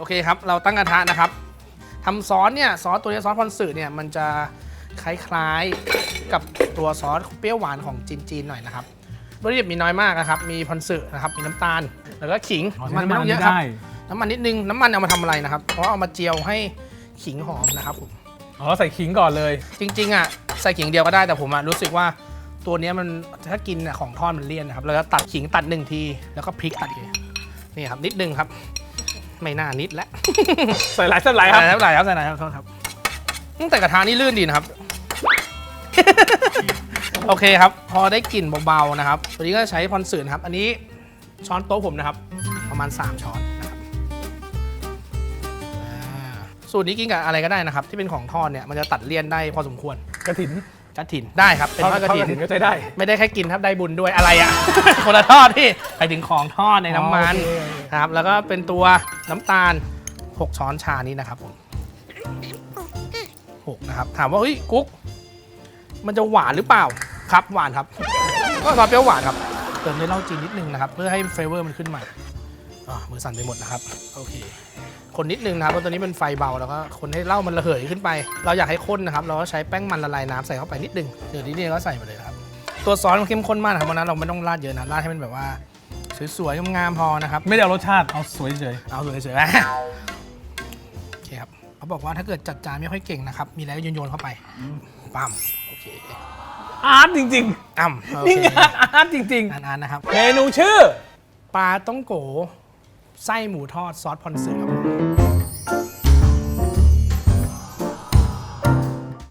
โอเคครับ เราตั้งกระทะนะครับทำซอสเนี่ยซอสตัวนี้ซอสพอนสึเนี่ยมันจะคล้ายๆกับตัวซอสเปรี้ยวหวานของจีนๆหน่อยนะครับวัตถุดิบมีน้อยมากนะครับ มีพอนสึนะครับมีน้ำตาล แล้วก็ขิงอ๋อมันไม่ต้องเยอะใช้ครับได้น้ำมันนิดนึง น้ำมันเอามาทำอะไรนะครับ เพราะเอามาเจียวให้ขิงหอมนะครับผม อ๋อใส่ขิงก่อนเลย จริงๆอะใส่ขิงเดียวก็ได้แต่ผมอะรู้สึกว่าตัวเนี้ยมันถ้ากินอะของทอดมันเลี่ยนนะครับ แล้วก็ตัดขิงตัดหนึ่งที แล้วก็พริกตัดอีกนี่ครับนิดนึงครับ ไม่น่านิดแล้วใส่หลายใส่หลายครับใส่หลายครับใส่หลายครับโทษครับอืมแต่กระทะนี่ลื่นดีนะครับ โอเคครับ พอได้กลิ่นเบาๆนะครับ ตัวนี้ก็ใช้พอนสื่อนะครับ อันนี้ช้อนโต๊ะผมนะครับ ประมาณ 3 ช้อนนะครับอ่าสูตรนี้กินกับอะไรก็ได้นะครับ ที่เป็นของทอดเนี่ยมันจะตัดเลี่ยนได้พอสมควรกระถินกระถินได้ครับเป็นทอดกระถินก็ใช้ได้ ไม่ได้แค่กินครับได้บุญด้วยอะไรอะคนละทอดที่ไปถึงของทอดในน้ำมันอ๋อโอเค นะครับ แล้วก็เป็นตัวน้ำตาล 6 ช้อนชานี้นะครับผมหกนะครับ ถามว่าเฮ้ยกุ๊ก มันจะหวานหรือเปล่า ครับหวานครับ ก็ซอสเปรี้ยวหวานครับ เติมด้วยเหล้าจีนนิดนึงนะครับ เพื่อให้เฟเวอร์มันขึ้นมาอ่ามือสั่นไปหมดนะครับ โอเค คนนิดนึงนะครับเพราะตัวนี้เป็นไฟเบาแล้วก็คนให้เหล้ามันระเหยขึ้นไป เราอยากให้ข้นนะครับ เราก็ใช้แป้งมันละลายน้ำใส่เข้าไปนิดนึงเดี๋ยวนิดนึงก็ใส่ไปเลยนะครับ ตัวซอสมันเข้มข้นมากนะครับเพราะนั้นเราไม่ต้องราดเยอะนะ ราดให้มันแบบว่า สวยๆงามๆพอนะครับไม่ได้เอารสชาติเอาสวยเฉยเอาสวยๆโอเคครับเขาบอกว่าถ้าเกิดจัดจานไม่ค่อยเก่งนะครับ มีอะไรก็โยนๆเข้าไปปั๊มโอเคอาร์ตจริงอ่ำโอๆนี่เคงานอาร์ตจริงอ่านๆนะครับๆเมนูชื่อ ปลาต้องโกไส้หมูทอดซอสพอนเสือครับผม